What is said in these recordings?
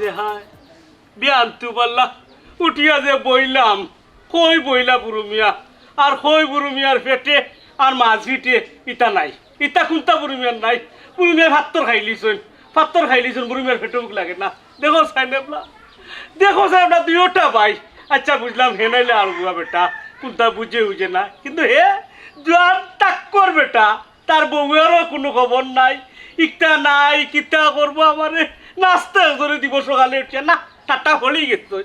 রে হায় বিয়ান্তু পাল্লা উঠিয়া যে বইলাম, কই বইলা বুরুমিয়া আর কই বুরুমিয়ার পেটে? আর মাঝিটে ইটা নাই। ইটা কোনটা বুরুমিয়ার নাই? বুরুমিয়া ভাত্তর খাইলিছুন ভাত্তর খাইলিছুন বুরুমিয়ার পেটে মুখ লাগে না। দেখো সাইনেবলা দেখো সাহেব না দুইটা ভাই আচ্ছা বুঝলাম হে নাইলে আর বুয়া বেটা। কোনটা বুঝে বুঝে না। কিন্তু হে, জোয়ান টাক্কর বেটা। তার বউয়েরও কোনো খবর নাই। ইটা নাই কিতা করব আমারে নাস্তা করে দিব সকালে উঠছে না, টাটা হলেই গেছে।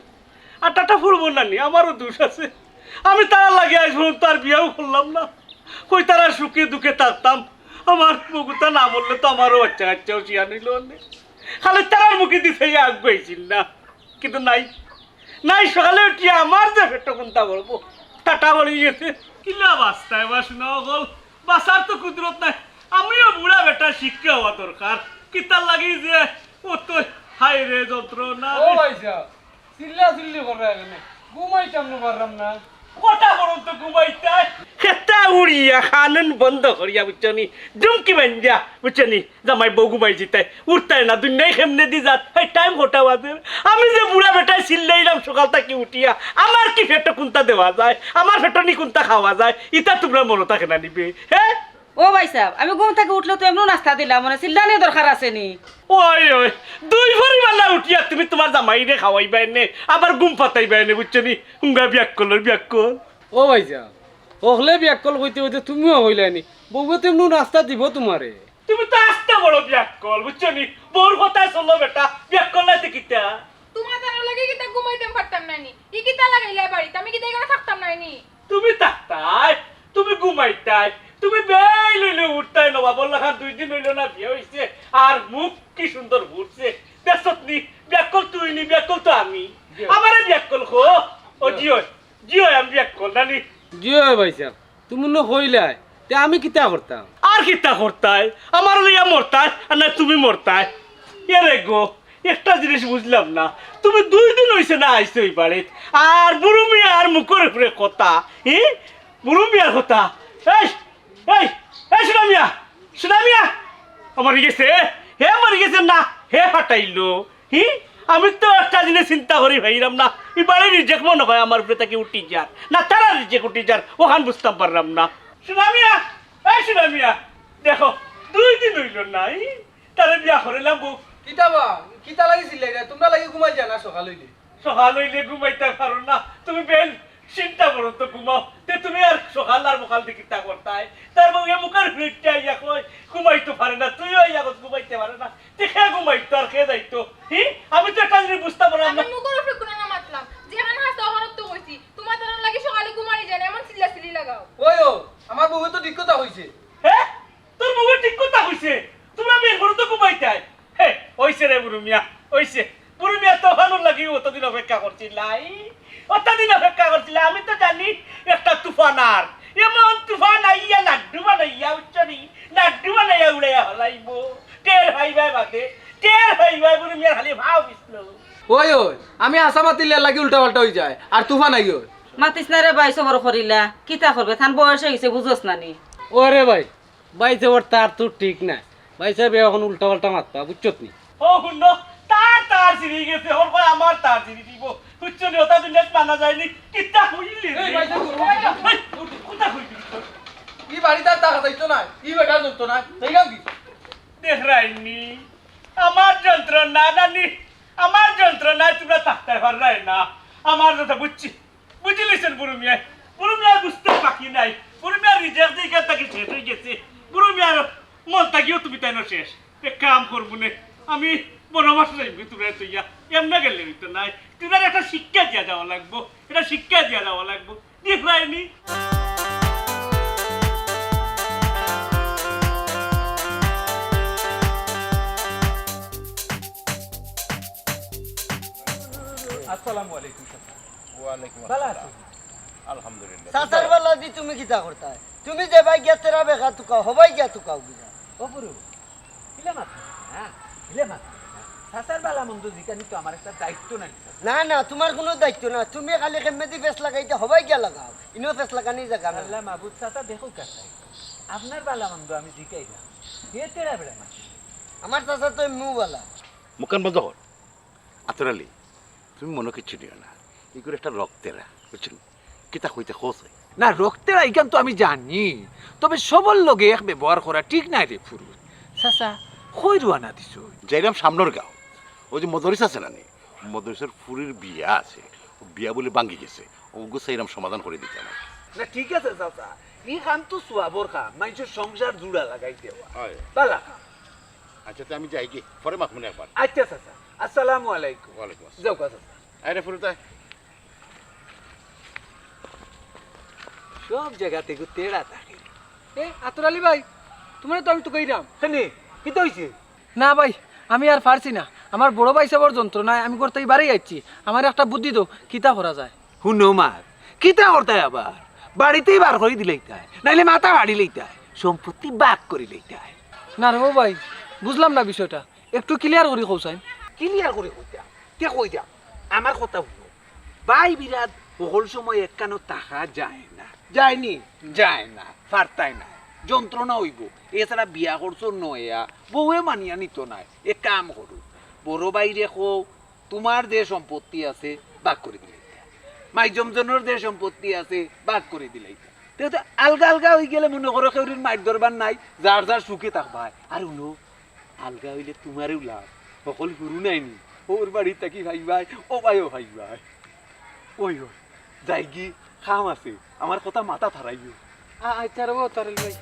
আর টাটা ফুলবো না নি, আমারও দোষ আছে। আমি তারা লাগে আসব তার বিয়াও করলাম না। কই তারা সুখে দুঃখে থাকতাম। আমার বগুতা না বললে তো আমারও বাচ্চা কাচ্চাও চিয়া নিল খালি তারার মুখে দিতে আগুয়েছিল না। কিন্তু নাই। নাই, সকালে উঠিয়া আমার যে পেট কোনটা বলব? টাটা হয়ে গেছে। কিলা বাস্তায় বাস না হল বাসার তো কুদরত নাই। আমিও বুড়া বেটা শিক্ষা হওয়া দরকার। কিতার লাগি যে ও তো হাই রে যন্ত্রণা ও ভাইসা চিল্লা চিল্লি করে এখানে। ঘুমাইতাম না পারলাম না? কটা করুন তো ঘুমাইতে? খেতা উড়িয়া খানেন বন্ধ করিয়া বুঝছনি ডুমকি বাঞ্জা বুঝছনি জামাই বউ ঘুমাই জিতে। উঠতাই না দুনিয়াই কেমনে দি যাত। এই টাইম কটা বাজে আমি যে বুড়া বেটাই চিল্লাইলাম সকাল থেকে উঠিয়া আমার কি ফেটো কোনটা দেওয়া যায়? আমার ফেটো নি কোনটা খাওয়া যায়? ইটা তোমরা মনে থাকে না নিবে হ্যাঁ ও ভাই সাহেব আমি ঘুম থেকে উঠলে তো এমন নাস্তা দিলাম মানে চিল্লানি দরকার আছে নি ওই ওই দুই পরিমাণা উঠিয়া তুমি তোমার জামাইরে খাওয়াইবাই নে আবার ঘুম পাতাইবাই নে? বুঝছনি হুঙ্গা বিয়াক কলর বিয়াক কল ও ভাইসা ওহলে বিয়াকল কইতে কইতে তুমিও হইলানি বউকে তেমন নাস্তা দিব তোমারে। তুমি তো আসতে বড় বিয়াকল বুঝছ নি? বউর কথা চলো বেটা বিয়াকল নাইতে কিতা? তোমার জানো লাগে কিতা ঘুমাইতে পারতাম নাইনি ই কিতা লাগাইলে বাড়িতে আমি কিতা এখানে থাকতাম নাইনি তুমি থাকতাই তুমি ঘুমাইতাই তুমি বেই লইলে উঠতাই নবা বললা খান দুই দিন হইল না বিয়ে হইছে আর মুখ কি সুন্দর ঘুরছে। দেখছত নি বিয়াকল তুই নি বিয়াকল তো আমি। আমারে বিয়াকল খো। ও জিও। জিও আমি বিয়াকল নানি। জিও ভাইসা তুমি ন হইলাই তে আমি কিতা করতাম? আর কিতা করতাই? আমার লইয়া মরতাই আর না তুমি মরতাই। এরে গো একটা জিনিস বুঝলাম না তুমি দুই দিন হইছে না আইছো এই বাড়িত আর বুড়ো মিয়ার মুখের উপরে কথা হি? বুড়ো মিয়ার কথা? এই এই এই সোনা মিয়া সোনা মিয়া। আমার গেছে হে মরে গেছে না হে ফাটাইলো। হি আমি তো একটা জিনিস চিন্তা করি ভাইরাম না এই বাড়ি রিজেক্ট মনে হয় আমার উপরে তাকে উঠি যার। না তারা রিজেক্ট উঠি যার ওখান বুঝতাম পারলাম না। সোনা মিয়া এই সোনা মিয়া দেখো দুই দিন হইল নাই তারে বিয়া করিলাম বউ কিতা বা কিতা লাগিছিল তোমরা লাগি ঘুমাই জানা সকাল হইলে? সকাল হইলে ঘুমাইতে পারো না তুমি বেল চিন্তা করো তো ঘুমাও তে তুমি আর সকাল আর মকাল দিয়ে চিন্তা করতাই তার বউয়ে মুখের ফিরতে আইয়া কই ঘুমাইতে পারে না তুইও আইয়া কই ঘুমাইতে পারে না। তে খেয়ে ঘুমাইতো আর খেয়ে যাইতো হি? আমি তো একটা জিনিস বুঝতে পারলাম না মুখের উপরে কোনো না মাতলাম যেখানে তো কইছি তোমার লাগে সকালে যায় না এমন চিল্লা চিল্লি লাগাও। ওই ও আমার বউ তো ঠিক কথা হইছে হ্যাঁ তোর বউয়ের ঠিক কথা হইছে তোমরা বের করো তো ঘুমাইতাই হে ওইছে রে বুড়ু মিয়া ওইছে বুড়ু মিয়া তো ভালো লাগি অতদিন অপেক্ষা করছিলাই অতদিন অপেক্ষা করছিল আমি তো জানি একটা তুফান আর এমন তুফান আইয়া লাড্ডু বানাইয়া উচ্চরি লাড্ডু বানাইয়া উড়াইয়া হলাইব টের ভাই ভাই বাদে টের ভাই ভাই বুড়ু মিয়া খালি ভাও বিষ্ণু ওই ওই আমি আসামা লাগি উল্টা পাল্টা হই যায় আর তুফা নাই ওই মাতিস না রে ভাই সবর করিলা। কিতা করবে? থান বয়স হয়ে গেছে বুঝোস না নি। ওরে ভাই ভাই যাবার তার তো ঠিক নাই। ভাই সাহেব এখন উল্টা পাল্টা মারতা বুঝছত নি? ও শুনো তার তার চিনি গেছে ওর কয় আমার তার চিনি দিব। উচ্চরি ওটা দুনিয়াত মানা যায়নি। কিতা হইলি রে? এই ভাই, এই, কোথা হইলি? ই বাড়ি তার টাকা যাইতো না ই বেটা ধরতো না তাই গাম কি? দেখ রাইনি আমার যন্ত্রণা নানি। আমার যন্ত্রণায় তোমরা থাকতে পারাই না। আমার কথা বুঝছি? বুঝলিছেন বুড়ো মিয়া বুড়ো মিয়া বুঝতে বাকি নাই। বুড়ো মিয়া রিজার্ভ দিকে তাকে শেষ হয়ে গেছে। বুড়ো মিয়ার মন থাকিও তুমি তাই না শেষ। এক কাম করব নে, আমি বড় মাস যাইবি তোমরা তুইয়া এমনি গেলে হইতো নাই। তোমরা একটা শিক্ষা দিয়া যাওয়া লাগবো এটা শিক্ষা দিয়া যাওয়া লাগবো। দেখ আসসালামু আলাইকুম ভালো আছো সাসার বেলা দি তুমি কিতা করতা? তুমি যে ভাই গিয়া তেরা বেখা তুকাও হবাই গিয়া তুকাও গিয়া। অপরু হিলে মাথা। হ্যাঁ হিলে মাথা। সাসার বেলা মন্দ জিকানি তো আমার একটা দায়িত্ব নাই না না তোমার কোনো দায়িত্ব না। তুমি খালি কেমেদি ফেস লাগাইতে হবাই গিয়া লাগাও। ইনো ফেস লাগানি জায়গা না আল্লাহ মাহবুদ চাচা দেখো কাছে আপনার বেলা মন্দ আমি জিকাইলাম হে তেরা বেড়া মাছ আমার চাচা তো মুবালা মুখান বন্ধ কর। আতরালি। তুমি মনে কিছু নিও না। এগুলো একটা রক্তেরা বুঝছেন? কিতা হইতে হয় না রক্তের আইকান তো আমি জানি। তবে সবর লগে এক ব্যবহার করা ঠিক নাই রে ফুরু। চাচা কই রুয়ানা দিছ? যাইলাম সামনের গাঁও। ওই যে মদরিস আছে না নি? মদরিসের ফুরির বিয়া আছে। ও বিয়া বলে বাঙ্গি গেছে। ওগো সেইরাম সমাধান করে দিতে আমার না ঠিক আছে চাচা। ই খান তো সুয়াবর খা মানুষের সংসার জুড়া লাগাই দেওয়া হয়। বালা খা। আচ্ছা তো আমি যাই কি পরে মাখ মনে একবার। আচ্ছা চাচা আসসালামু আলাইকুম। ওয়ালাইকুম আসসালাম। যাও কা চাচা আরে ফুরুতাই সব জায়গা থেকে তেড়া থাকে এ আতর আলী ভাই তোমার তো আমি তো কইরাম। কেন কি তো হয়েছে না ভাই আমি আর পারছি না। আমার বড় ভাই সবর যন্ত্রণায় আমি করতে বাড়ি যাচ্ছি আমার একটা বুদ্ধি দাও কিতা করা যায়? হুনো মার কিতা করতাই আবার? বাড়িতেই বার করে দিলেই তাই নাইলে মাথা বাড়ি লইতাই সম্পত্তি বাক করে লইতাই না রে ভাই বুঝলাম না বিষয়টা। একটু ক্লিয়ার করি কৌসাইন ক্লিয়ার করে কে কইতা আমার কথা শুনো। বাই বিরাট বহুল সময় একখানো টাকা যায় না। যায়নি যায় না। ফারতাই না যন্ত্রণা হইব। এছাড়া বিয়া করছ নয়া বউয়ে মানিয়া নিত নাই। এ কাম করো বড় বাইরে কো তোমার যে সম্পত্তি আছে, বাক করে দিলে মাইজমজনের যে সম্পত্তি আছে, বাক করে দিলে আলগা আলগা হয়ে গেলে মনে করো কেউরির মাইর দরবার নাই। যার যার সুখে থাকবাই আর উনো আলগা হইলে তোমারও লাভ। সকল গুরু নাইনি ওর বাড়ি থাকি ভাই ভাই ও ভাইও ভাই ভাই ওই ওই যাই কি খাম আছে আমার কথা মাথা থারাইও। আচ্ছা রে আতর আলী ভাই।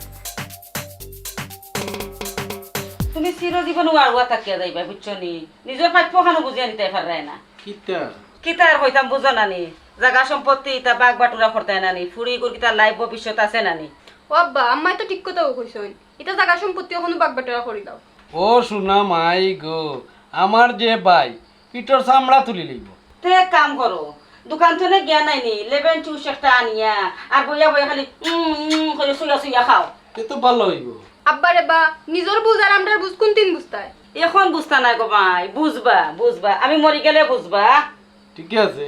তুমি চিরজীবন আগুয়া থাকিয়া যাইবা বুঝছ নি? নিজের পাইপ খানো বুঝিয়া নিতে পারে না। কিতা? কিতা আর হইতাম বুঝো নানি জাগা সম্পত্তি ইতা বাগ বাটুরা করতে নানি ফুরি গুর কিতা লাইফ ভবিষ্যৎ আছে নানি ও আব্বা আম্মাই তো ঠিক কথা কইছই এটা জায়গা সম্পত্তি এখনও বাগ বাটোয়ারা করি দাও ও শোনা মাই গো আমার যে ভাই পিঠর চামড়া তুলি লইব। তে কাম করো দোকান থেকে গিয়া নাইনি লেবেন চুস একটা আনিয়া আর বইয়া বইয়া খালি উম উম করে শুয়া শুয়া খাও। এ তো ভালো হইব। আব্বা রে বা নিজের বুঝ আর আমরার বুঝ কোন তিন বুঝতায়? এখন বুঝতা নাই গো ভাই বুঝবা বুঝবা আমি মরি গেলে বুঝবা। ঠিক আছে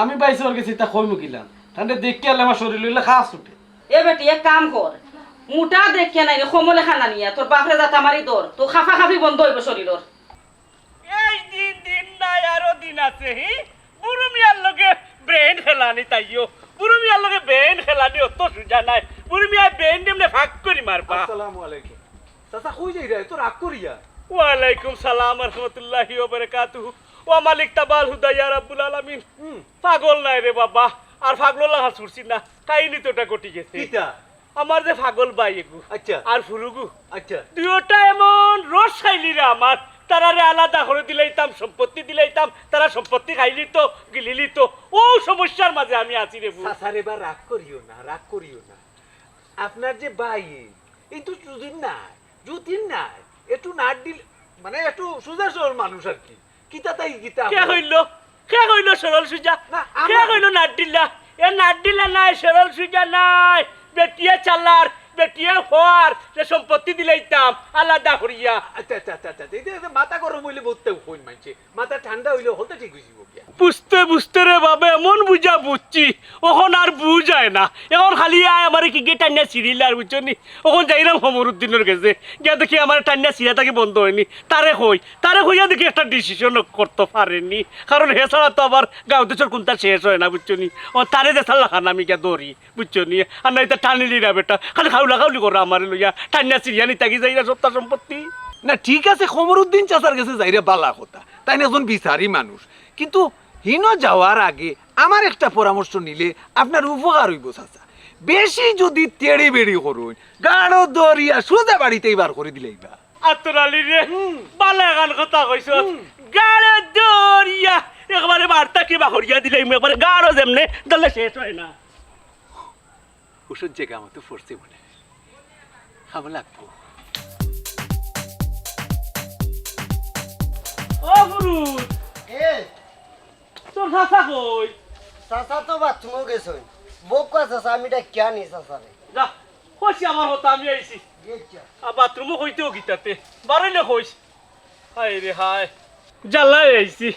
আমি বাইসে ওর কাছে তা কই মুকিলাম তাহলে আলে আমার শরীর লইলে খাস উঠে। এ বেটি এক কাম কর মোটা দেখিয়া নাই রে সমলে খানা নিয়া। তোর বাপরে যাতা মারি দর। তো খাফা খাফি বন্ধ হইব শরীরের। এই দিন দিন নাই আরও দিন আছে হি? বুড়ো মিয়ার লগে ব্রেন খেলানি তাইও বুড়ো মিয়ার লগে ব্রেন খেলানি অত সুজা নাই। বুড়ো মিয়া ব্রেন এমনি ভাগ করি মারবা। আসসালামু আলাইকুম। চাচা কই যাই রে? তো রাগ করিয়া ওয়ালাইকুম সালাম রহমতুল্লাহি ওয়া বারাকাতুহু। ওয়া মালিক তাবাল হুদাইয়া রাব্বুল আলামিন। পাগল নাই রে বাবা আর পাগল লাগা ছুটছি না। কাহিনী তো এটা ঘটি গেছে। কিতা? আমার যে পাগল বাই এগু আচ্ছা। আর ফুরুগু আচ্ছা। দুয়োটা এমন রস খাইলি রে আমার তারারে আলাদা করে দিলাইতাম সম্পত্তি দিলাইতাম তারা সম্পত্তি খাইলি তো গিলিলি তো। ও সমস্যার মাঝে আমি আছি রে বু চাচার এবার রাগ করিও না রাগ করিও না। আপনার যে ভাই এই তো যুদিন নাই যুদিন নাই। একটু নাট দিল মানে একটু সুজা সরল মানুষ আর কি। কিতা তাই গীতা কে হইল? কে হইল সরল সুজা? না, কে হইল নাড্ডিল্লা এ নাড্ডিল্লা নাই সরল সুজা নাই। বেটিয়া চালার, বেটিয়া হওয়ার যে সম্পত্তি দিলাইতাম, আলাদা করিয়া। আচ্ছা আচ্ছা আচ্ছা আচ্ছা এটা মাথা গরম হইলে বলতে ফোন মানছে মাথা ঠান্ডা হইলে হতে ঠিক হয়ে বুঝতে বুঝতে রে বাবে, এমন বুঝা বুঝছি। ওখন আর বুঝায় না। এখন খালি আয় আমার কি গে টান্না সিরিল আর বুঝছ নি? ওখন যাইলাম সমরুদ্দিনের কাছে। গিয়া দেখি আমার টান্না সিরা তাকে বন্ধ হয়নি। তারে হই তারে হইয়া দেখি একটা ডিসিশন করতে পারেনি। কারণ হে ছাড়া তো আবার গাঁও দেশের কোনটা শেষ হয় না, বুঝছ নি? ও তারে দেশাল খান আমি গিয়া দৌড়ি বুঝছ নি? আর নাই তা টানিলি না বেটা। খালি খাউলা খাউলি করে আমার লইয়া টান্না সিরিয়া নি তাকি যাই না সত্তা সম্পত্তি। না, ঠিক আছে, খমরুদ্দিন চাচার কাছে যাইরে বালা কথা। তাই না একজন বিচারি মানুষ। কিন্তু হিনো যাওয়ার আগে আমার একটা পরামর্শ নিলে আপনার উপকার হইব চাচা। বেশি যদি তেড়ে বেড়ি করুন গাঢ় দরিয়া সোজা বাড়িতেই বার করে দিলেই বা আতরালি রে বালা গান কথা কইছ। গাড়ে দরিয়া একবারে বার্তা কিবা হরিয়া দিলে একবারে গাড়ো যেমনে দলে শেষ হয় না। ওষুধ জায়গা মতো পড়ছে বলে খাব লাগবো। ও গুরু। এ তোর ভাষা কই? চাচা তো বাথরুমও গেছে। বউ কয় চাচা আমি এটা কিয়া নি চাচারে? যা কইছি আমার হতা আমি আইছি। আর বাথরুমও হইতেও গীতাতে। বারইলে কইস। হাই রে হাই জ্বালাই আইছি।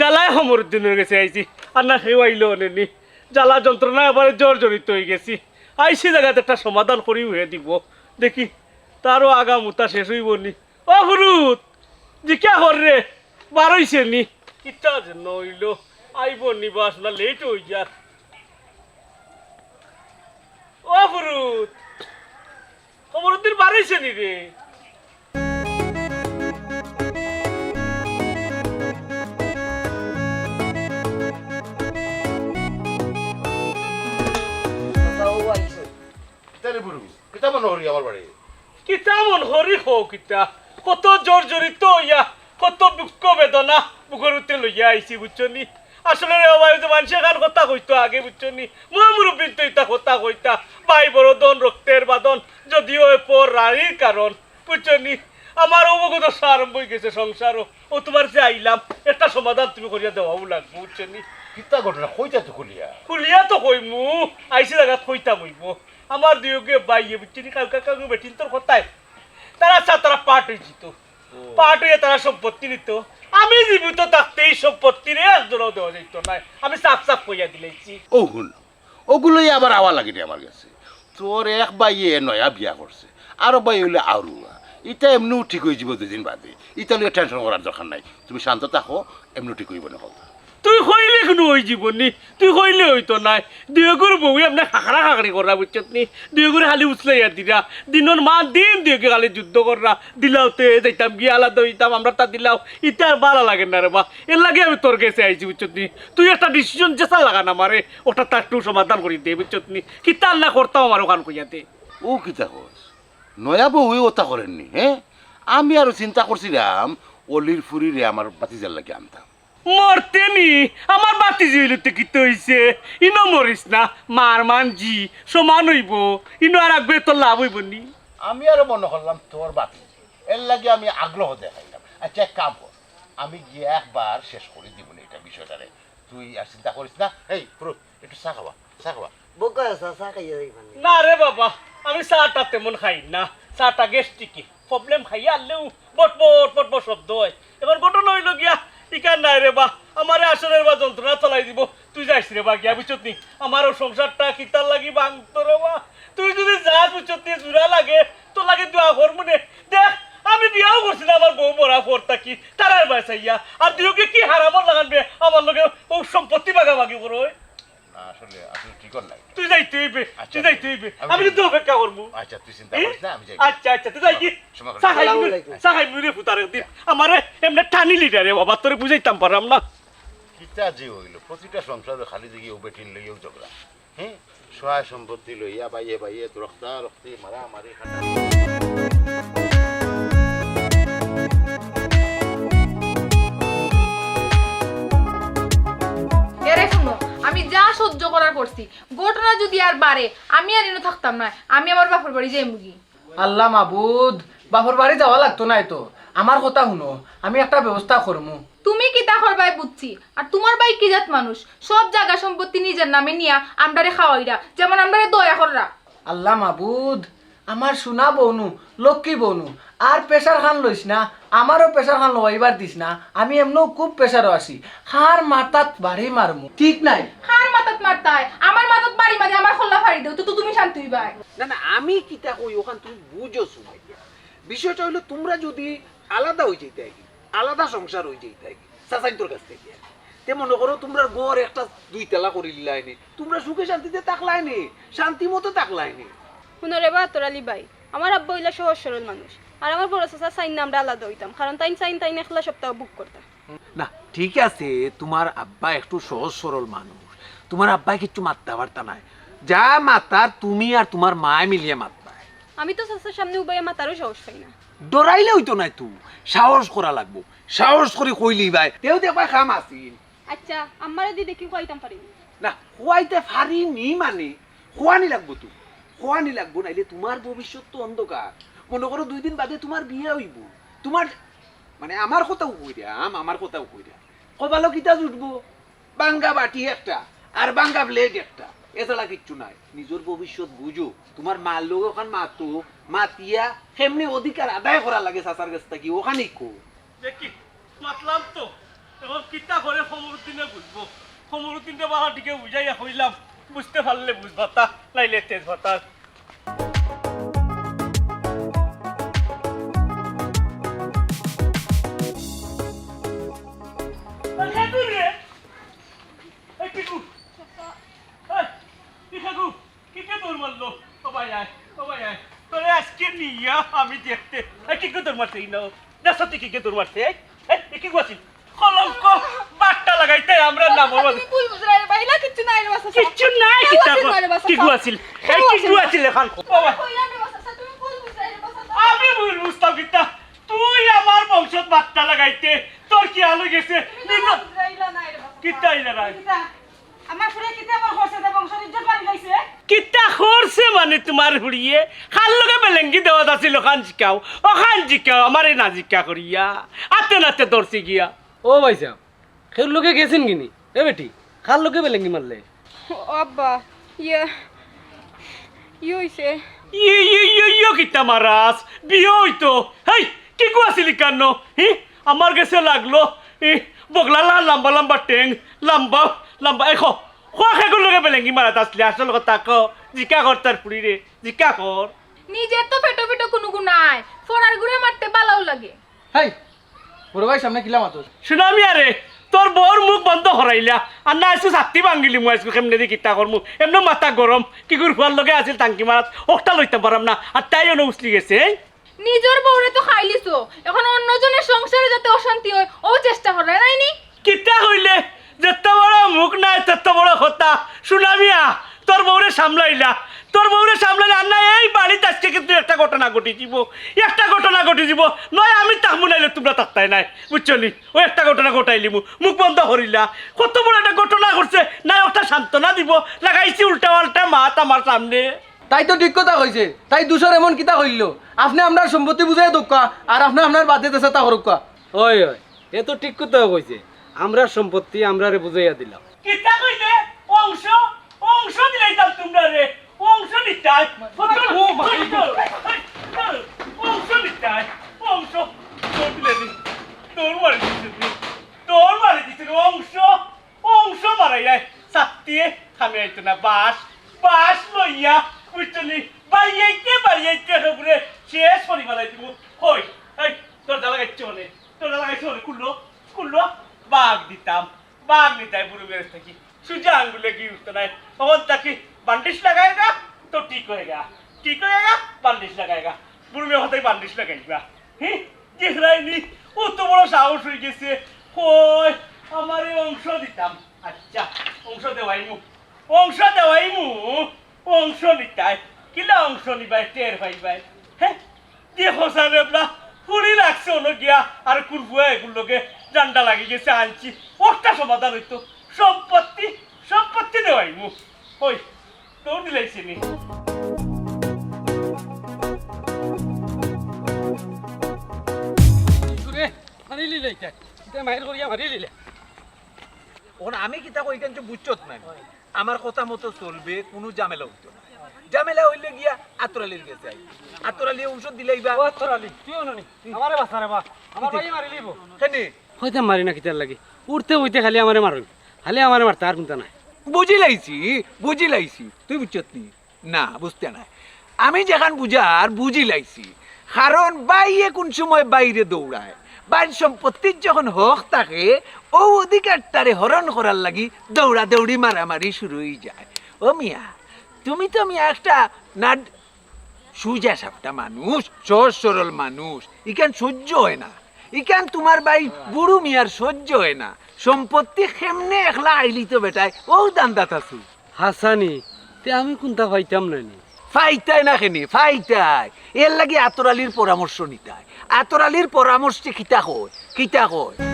জ্বালাই সমরুদ্দিনের গেছে আইছি। আর না সেও আইলো অনেনি জ্বালা যন্ত্রণা এবারে জড়িত হয়ে গেছি। আইসি জায়গাতে একটা সমাধান করি হয়ে দিব। দেখি তারও আগা মুতা শেষ হইব নি ও হরুত জিকা হর রে বারইছে নি। কিতা যে নইল আইব নিবাস না লেট হয়ে যাক। ও ফুরুত খবরুদ্দিন বাড়াইছে নি রে? কিতা হরি আমার বাড়ি? কিতা হরি হো কিতা? কত জোর জড়িত কত দুঃখ বেদনা। উঠে লইয়া আইছি বুঝছনি আসলে রে বাবা যে মানুষের গান কথা কইতো আগে বুঝছনি মই মুরব্বী তো ইতা কথা কইতা। ভাই বড় দন রক্তের বাদন যদিও এ পর রানীর কারণ বুঝছনি আমার অবগত আরম্ভ হয়ে গেছে সংসারও। ও তোমার যে আইলাম একটা সমাধান তুমি করিয়া দেওয়াও লাগবে বুঝছনি কিতা ঘটনা? কইতা তো খুলিয়া খুলিয়া তো কইমু আইসি জায়গা কইতাম হইব আমার দুয়োগে বাইয়ে বুঝছি কালকা কালকে বেটিন তোর কথায়। তারা চা তারা পাট হয়েছিল পাট হয়ে তারা সম্পত্তি নিত। আমি জীবিত থাকতে এই সম্পত্তির একজনও দেওয়া যেত না আমি সাফ সাফ কইয়া দিলেছি ও শুন ওগুলোই আবার আওয়া লাগে আমার কাছে। তোর এক বাইয়ে নয়া বিয়া করছে, আরও বাই হইলে আরও ইটা এমনিও ঠিক হয়ে যাব দুদিন বাদে। ইটা নিয়ে টেনশন করার দরকার নাই। তুমি শান্ত থাকো, এমনিও ঠিক হইব না কথা। তুই হইলে কোনো ওই জীবনী তুই হইলে হইতো নাই। দুয়োগুর বউ এমনি খাকড়া খাকড়ি করা বুঝছত নি দুয়োগুর খালি উছলাইয়া দিরা। দিনের মা দিন দুয়োকে খালি যুদ্ধ করা দিলাওতে যাইতাম, গিয়ে আলাদা হইতাম, আমরা তা দিলাও। ইটা আর ভালো লাগে না রে বা এর লাগে আমি তোর কাছে আইছি বুঝছত নি। তুই একটা ডিসিশন চেষ্টা লাগা না মারে, ওটা তার একটু সমাধান করি দে বুঝছত নি। কি তার না করতাম আমার ওখান কইয়া দে। ও কিতা কস? নয়া বউ ওটা করেননি হ্যাঁ আমি আরও চিন্তা করছিলাম, অলির ফুরিরে আমার বাতিজার লাগে আনতাম। মরতে নি আমার বাতি জিলিতে কি হইছে ইনো মরিস না মার মান জি সমান হইব। ইনো আর আগবে তোর লাভ হইব নি। আমি আরও মনে করলাম তোর বাতি। এর লাগে আমি আগ্রহ দেখাইলাম। আচ্ছা এক কাম কর। আমি গিয়ে একবার শেষ করে দিব না এটা বিষয়টারে। তুই আর চিন্তা করিস না। এই পুরো একটু চা খাওয়া চা খাওয়া। বোকা চাচা খাইয়া না। রে বাবা আমি চাটা তেমন খাই না। চাটা গ্যাস্ট্রিকি প্রবলেম খাই আনলেও বট বট বট বট শব্দ হয়। এবার ঘটনা হইল গিয়া নাই রে বা আমারে আসরের বা যন্ত্রণা চলাই দিব। তুই যাইস রে বা গিয়া বুঝছত। নি আমারও সংসারটা কিতার লাগি ভাঙতো রে বা তুই যদি যাস বুঝছত নি জুড়া লাগে তো লাগে দোয়া কর মনে দেখ আমি বিয়াও করছি না আমার বউ মরা পর থাকি তারার বাসাইয়া আর দুইকে কি হারামর লাগানবে আমার লগে ও সম্পত্তি ভাগাভাগি করো আসলে আসলে ঠিক নাই তুই যাইতে হইবে আচ্ছা, তুই যাইতে হইবে। আমি আমি কিন্তু অপেক্ষা করব আচ্ছা তুই চিন্তা করিস না আমি যাই। আচ্ছা আচ্ছা তুই যাই কি? সাহাই সাহাই মুরে ফুতারে দিন। আমারে টানি লিডারে বাবা তোরে বুঝাইতাম পারাম না। কিতা যে হইল প্রতিটা সংসারে খালি দেখি ও বেটিন লইয়াও ঝগড়া। হ্যাঁ সহায় সম্পত্তি লইয়া বাইয়ে বাইয়ে রক্তা রক্তি মারা মারি খাটা এরে শুনো আমি যা সহ্য করার করছি ঘটনা যদি আর বাড়ে আমি আর এনে থাকতাম না। আমি আমার বাপের বাড়ি যাই মুগি আল্লাহ মাবুদ বাপর বাড়ি যাওয়া লাগতো নাই তো? আমার কথা শুনো আমি একটা ব্যবস্থা করমু। তুমি কি তা করবাই বুঝছি? আর তোমার ভাই কি জাত মানুষ? সব জায়গা সম্পত্তি নিজের নামে নিয়া আমরারে খাওয়াইরা যেমন আমরারে দয়া কররা। আল্লাহ মাবুদ আমার সোনা বনু লক্ষ্মী বনু আর প্রেশার খান লইস না আমারও প্রেশার খান লইবার দিস না আমি এমনও খুব প্রেশারও আছি। খার মাথাত বাড়ি মারমু। ঠিক নাই। খার মাথাত মারতায় আমার মাথাত বাড়ি মারি আমার খোল্লা ফাড়ি দেও তো তো তুমি শান্তি হইবাই। না না আমি কিতা কই ওখান তুমি বুঝো শুনাই বিষয়টা হলো তোমরা যদি আলাদা হয়ে যেতে আগে আলাদা সংসার হয়ে যেতে আগে চাচাই তোর কাছ থেকে তে মনে করো তোমরা গড় একটা দুই তেলা করে লিলাইনি। তোমরা সুখে শান্তিতে তাকলাইনি শান্তি মতো তাকলাইনি শুনরে বা তোরালি বাই আমার আব্বা হইলা সহজ সরল মানুষ। আর আমার বড় চাচা সাইন আমরা আলাদা হইতাম কারণ তাইন সাইন তাইন একলা সপ্তাহ বুক করতাম। না ঠিক আছে তোমার আব্বা একটু সহজ সরল মানুষ। তোমার আব্বাই কিচ্ছু মারতে পারতা নাই। যা মাতার তুমি আর তোমার মায় মিলিয়ে মারতায় আমি তো চাচার সামনে উবাইয়া মাতারও সহজ পাই না। ডরাইলে হইতো নাই তুই সাহস করা লাগবো। সাহস করে কইলি ভাই। তেও দেখবা খাম আসিল আচ্ছা আমারে দি দেখি কইতাম পারিনি। না খোয়াইতে পারিনি মানে খোয়ানি লাগবো তুই খোয়ানি লাগবো নাইলে তোমার ভবিষ্যৎ তো অন্ধকার। মনে করো দুই দিন বাদে তোমার বিয়ে হইব। তোমার মানে আমার কথাও কই দিয়াম আমার কথাও কই দিয়াম কবালো কিতা জুটবো বাঙ্গা বাটি একটা আর বাঙ্গা ব্লেড একটা। এছাড়া কিচ্ছু নাই। নিজের ভবিষ্যৎ বুঝো। তোমার মার লোক ওখান মাতো। মাতিয়া সেমনি অধিকার আদায় করা লাগে চাচার কাছ থেকে। ওখানেই কো। দেখি মাতলাম তো। এখন কিতা করে সমরুদ্দিনে বুঝব? সমরুদ্দিনটা বাহাটিকে বুঝাইয়া হইলাম বুঝতে পারলে বুঝবাতা নাইলে তেজ ভাতা। তোরে আজকে নিয়া আমি দেখতে। এই কি করে তোর মারতে না না সত্যি কি করে তোর মারতে এই? এই, এই কি করছিস? কলঙ্ক বাট্টা লাগাইতে আমরা না বলব ভুল রে নাই রে বাসা নাই কি গুয়াছিল? এই কি গুয়াছিল এখন? আমি ভুল বুঝতাম কিতা? তুই আমার বংশত বাট্টা লাগাইতে তোর কি আলো গেছে? রে আমার ফুলে কিতা আমার হরছে দে বংশ ইজ্জত বাড়ি লাইছে। কিতা করছে মানে তোমার হুড়িয়ে? খাল লগে বেলেঙ্গি দেওয়া আছিল খান জিকাও। ও খান জিকাও আমারে না জিকা করিয়া। আতে নাতে ধরছি গিয়া। ও ভাই সাহেব খের লোকে গেছেন কিনি? এ বেটি খার লোকে বেলেঙ্গি মারলে। আব্বা ইয়ে ই হইছে। ইয়ে ইয়ে ইয়ে ইয়ে কিতা মারাস? বিয়ে হইতো। হেই কি কুয়াছিলি কান্ন হি আমার কাছে লাগল। বগলা লম্বা লম্বা টেং লম্বা লম্বা এখো খোয়া খেগুর লগে বেলেঙ্গি মারাত আসলে আসল কথা ক। জিকা তার ফুড়ি রে জিকা কর নিজের তো পেটো পেটো কোনো গু নাই ফোনার গুড়ে মারতে ভালোও লাগে। হাই বড় ভাই সামনে কিলা মাতো শুনামি আরে তোর বর মুখ বন্ধ হরাইলা আর না আইসু ছাতি ভাঙিলি মই আইসু কেমনে দি কিতা করমু এমনি মাথা গরম কি করে ফুয়ার লগে আছিল টাঙ্কি মারাত ওটা লইতে পারাম না আর তাই জন্য উছলি গেছে? নিজের বউরে তো খাইলিছো এখন অন্যজনের সংসারে যাতে অশান্তি হয় ও চেষ্টা করে নাইনি কিতা কইলে? যত বড় মুখ নাই তত বড় কথা। শুনামিয়া তোর বউরে সামলাইলা। তোর বউরে সামলাইলা আর না এই বাড়িতে আজকে কিন্তু একটা ঘটনা ঘটি যাব একটা ঘটনা ঘটি যাব নয় আমি তাক মুনাইলে তোমরা তাকতাই নাই বুঝছলি ও একটা ঘটনা ঘটাইলি মু মুখ বন্ধ করিলা। কত বড় একটা ঘটনা ঘটছে। না ওটা সান্ত্বনা দিব। লাগাইছি উল্টা পাল্টা মাত আমার সামনে। তাই তো ঠিক কথা কইছে। তাই দুশোর এমন কিতা কইল। আপনি আপনার সম্পত্তি বুঝাই দোকা আর আপনি আপনার বাদে দেশে তা করুকা ওই ওই এ তো ঠিক কথা কইছে। আমরা সম্পত্তি আমরা রে বুঝাইয়া দিলাম। কিতা কইলে অংশ অংশ দিলাইতাম তোমরা রে অংশ নিতাই ও মাই অংশ নিতাই অংশ তোর দিলে দি তোর মারি দিছে দি তোর মারি দিছে অংশ অংশ মারাই যায় সাত্তিয়ে খামে আইতো না। বাস বাস লইয়া বুঝছনি বাড়িয়াইতে বাড়িয়াইতে সবরে শেষ করি ফেলাই দিব হই এই তোর মানে তোর মানে কুল্লো কুল্লো। বাঘ দিতাম, বাঘ নিতাই বুড়ো বেরোস থাকি। সুজা আঙ্গুলে কি উঠতে নাই তখন তাকে বান্ডিশ লাগায়গা তো ঠিক হয়েগা ঠিক হয়েগা বান্ডিশ লাগায়গা বুড়ো মেয়ে হতে বান্ডিশ লাগাইবা হ্যাঁ গেহরাইনি ও তো বড় সাহস হয়ে গেছে। ওই, আমারে অংশ দিতাম। আচ্ছা অংশ দেওয়াইমু। অংশ দেওয়াইমু, অংশ নিতাই। কিলা অংশ নিবাই, টের পাইবাই। হ্যাঁ দিয়ে হোসানে আপনার ফুলি লাগছে হলো গিয়া আর কুরবুয়া এগুলোকে ডান্ডা লাগি গেছে আনছি। ওটা সমাধান হইতো। সম্পত্তি সম্পত্তি দেওয়াই মু। ওই তোর দিলাইছি নি। মারি লিলে এটা এটা মায়ের করিয়া মারি লিলে? ওখানে আমি কিতা কই কেন বুঝছত না আমার কথা মতো চলবে কোনো ঝামেলা হইতো না। ঝামেলা হইলে গিয়া আতরালির আতরালি ঔষধ দিলেই বা ও আলি তুই অননি আমারে বাসা রে বা। আমার ভাই মারি লিব। কেনে হইতে মারি না কিতার লাগি। উঠতে উঠতে খালি আমারে মারুন। খালি আমারে মারতে আর চিন্তা নাই। বুঝি লাইছি বুঝি লাইছি। তুই বুঝছত নি? না, বুঝতে নাই। আমি যেখান বুঝার, বুঝি লাইছি। কারণ বাইয়ে কোন সময় বাইরে দৌড়ায়। বাইর সম্পত্তির যখন হক থাকে, ও অধিকারটারে হরণ করার লাগি দৌড়া দৌড়ি মারামারি শুরু হয়ে যায়। ও মিয়া, তুমি তো মিয়া একটা না সুজা সাপটা মানুষ, সহজ সরল মানুষ। ইখান সহ্য হয় না। ইখান তোমার বাই বুড়ু মিয়ার সহ্য হয় না। সম্পত্তি খেমনে একলা আইলি তো বেটায় ও দান্দাত আছি হাসানি তে আমি কোনটা পাইতাম নানি ফাইতাই না কেনি ফাইতাই। এর লাগি আতরালির পরামর্শ নিতাই। আতরালির পরামর্শে কিতা কয়? কিতা কয়?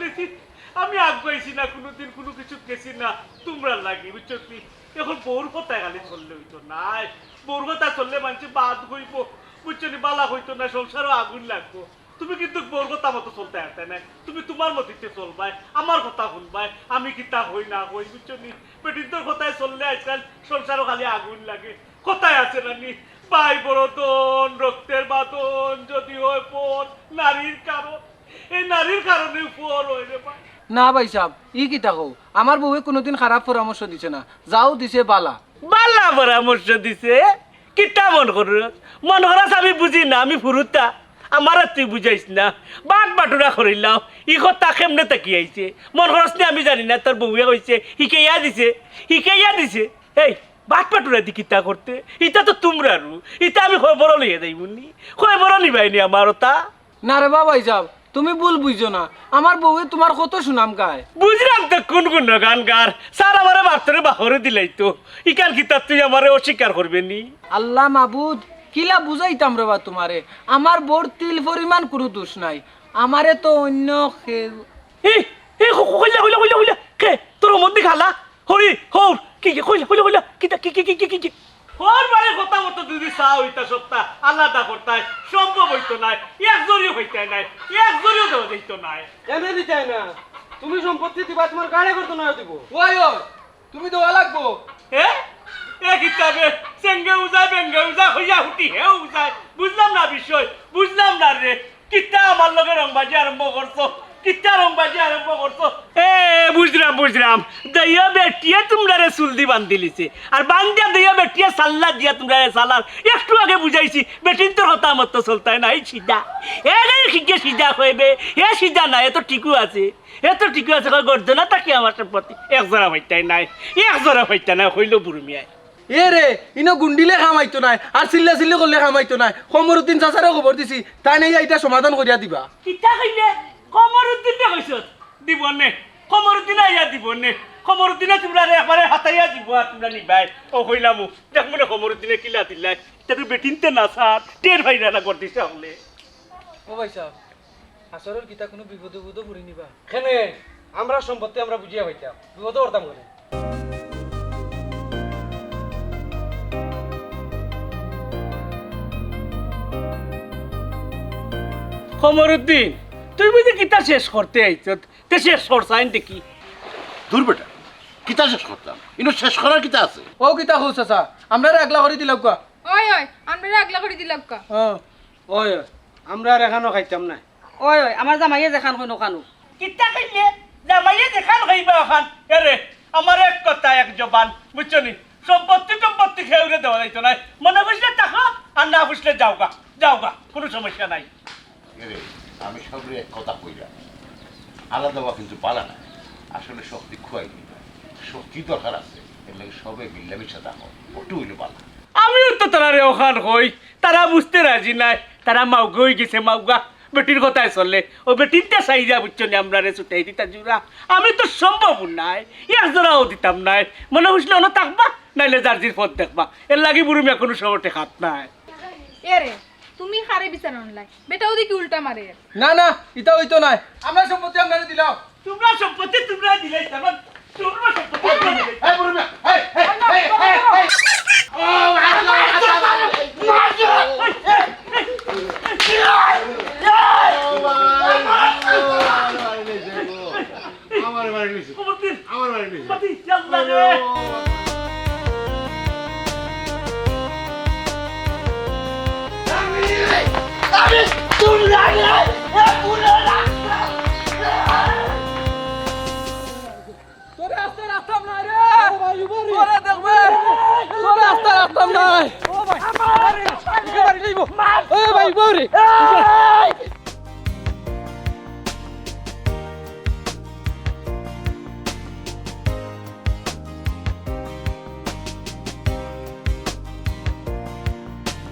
নিয়েছি আমি আগাইছি না, কোনোদিন কোনো কিছু গেছি না। তোমরা লাগি, বুঝছ কি? এখন বউর কথা খালি চললে হইতো নাই বউর কথা চললে মানুষ বাদ হইব। বুঝছ নি বালা হইতো না, সংসারও আগুন লাগবো। তুমি কিন্তু বোর কথা মতো চলতে আসতে না তুমি তোমার মতিতে চলবাই, আমার কথা শুনবাই। আমি কি তা হই না হই, বুঝছ নি বেটির তোর কথায় চললে আজকাল সংসারও খালি আগুন লাগে। কোথায় আছে রানি, ভাই বড় দন রক্তের বাদন যদি হয় পর নারীর কারণ। এই নারীর কারণে পর হয় রে ভাই। না ভাই সাহেব ই কি থাকো আমার বউয়ে কোনোদিন খারাপ পরামর্শ দিছে না। যাও দিছে বালা। বালা পরামর্শ দিছে? কিতা মন করস মন করাস আমি বুঝি না আমি ফুরুতা। আমার তুই বুঝাইস না। বাট বাটুরা করিলাম ই কথা কেমনে তাকি আইছে? মন খরচ নি আমি জানি না তোর বউয়ে কইছে হিকেইয়া দিছে হিকেইয়া দিছে। এই বাট বাটুরা দি কিতা করতে? ইটা তো তোমরা রু। ইটা আমি খবর লইয়া যাই মুনি খবর নিবাইনি আমার ওটা না রে বা ভাই সাহেব তুমি ভুল বুঝছ না। আমার বউয়ে তোমার কত সুনাম গায়। বুঝলাম তো কোন কোন গান গার। স্যার আমারে বাস্তরে বাহরে দিলাই তো। ইকান কিতা তুই আমারে অস্বীকার করবে নি? আল্লাহ মাবুদ কিলা বুঝাইতাম রে বা তোমারে। আমার বোর তিল পরিমাণ কোনো দোষ নাই। আমারে তো অন্য কইলা কইলা কইলা কইলা কে তোর মধ্যে খালা? হরি হর কি কি কইলা কইলা কইলা। কি কি কি কি কি? কি হর কথা মতো যদি চাও ইতা সপ্তাহ আলাদা করতাই সম্ভব হইতো নাই এক জরিও হইতাই নাই এক জরিও দেওয়া যাইতো নাই। এনে দিতে না তুমি সম্পত্তি দিবা তোমার গাড়ি করতে না দিব। ওই ওই তুমি দেওয়া লাগবো। এ এ কিতাবে সেঙ্গে উজায় বেঙ্গে উজায় হইয়া হুটি হে উজায় বুঝলাম না বিষয় বুঝলাম না রে কিতা আমার লগে রংবাজি আরম্ভ করছ? কিতা রংবাজি আরম্ভ করছ? এ বুঝলাম বুঝলাম। দইয়া বেটিয়ে তোমরা রে সুলদি বান্ধি লিছে। আর বান্ধিয়া দইয়া বেটিয়ে সাল্লা দিয়া তোমরা রে সালার। একটু আগে বুঝাইছি বেটিন তোর কথা মতো চলতাই না এই সিধা। এ রে শিখে সিধা হইবে এ সিধা না এ তো আছে। এ তো আছে গর্জনা তাকে আমার সম্পত্তি? এক জোড়া হইতাই নাই এক জোড়া হইতাই নাই হইল বুড়মিয়ায়। এ রে ইনো গুন্ডিলে খামাইতো নাই আর চিল্লা চিল্লি করলে খামাইতো নাই। সমরুদ্দিন চাচারও খবর দিছি তাই নাই এটা সমাধান করিয়া দিবা। কিতা কইলে কমরুদ্দিন নে কইছ দিব নে কমরুদ্দিন আইয়া দিব নে কমরুদ্দিনে তোমরা একবারে হাতাইয়া দিব আর তোমরা নিবাই। ও কইলাম দেখ মনে কমরুদ্দিনে কিলা দিলাই তাকে বেটিনতে না সার টের ভাই রানা করে দিছে হলে। ও ভাই সাহেব আসরের কিতা কোনো বিপদ বিপদ পড়ি নিবা। কেনে আমরা সম্পত্তি আমরা বুঝিয়া পাইতাম। বিপদ করতাম করে কমরুদ্দিন তুই বুঝি কিতা শেষ করতে আইছ তে শেষ করছাইন দেখি। দূর বেটা কিতা শেষ করতাম কিন্তু শেষ করার কিতা আছে। ও কিতা খুশ চাচা আমরা একলা করে দিলাম কা ওই ওই আমরা আগলা করে দিলাম কা ওই ওই, আমরা আর এখানো খাইতাম না। ওই ওই আমার জামাইয়ে দেখান কইনো কানু কিতা কইলে জামাইয়ে দেখান হইবা ওখান এরে আমার এক কথা এক জবান বুঝছ নি? সম্পত্তি সম্পত্তি খেউরে দেওয়া যাইতো নাই। মনে বুঝলে টাকা আর না বুঝলে যাওগা যাওগা কোনো সমস্যা নাই। আমি সবরে এক কথা কইলাম। আলাদা হওয়া কিন্তু পালা না। আসলে শক্তি খুয়াই শক্তি দরকার আছে। এর লাগে সবে মিল্লামিশা দেখো ওটু হইলে পালা। আমিও তো তারা রে ওখান হই। তারা বুঝতে রাজি নাই। তারা মাউগা হয়ে গেছে মাউগা। বেটির কথায় চললে ও বেটিনটা সাইজা বুঝছ নি আমরা রে ছুটাই দিতা জুড়া আমি তো সম্ভব নাই। এক জোড়াও দিতাম নাই। মনে বুঝলে অন্য থাকবা নাইলে জার্জির পথ দেখবা। এর লাগি বুড়ি মেয়ে কোনো সময় খাত নাই। এ রে তুমি খারে বিচার অনলাই বেটাও দেখি উল্টা মারে না না ইতা হইতো নাই আমরা সম্পত্তি আমরা দিলাম তোমরা সম্পত্তি তোমরা দিলাই তেমন তোমরা সম্পত্তি তোমরা দিলাই। এই বুড়ি মিয়া, এই, এই, এই, এই। ও, আল্লাহ, আল্লাহ। রাস্তাম নাই ও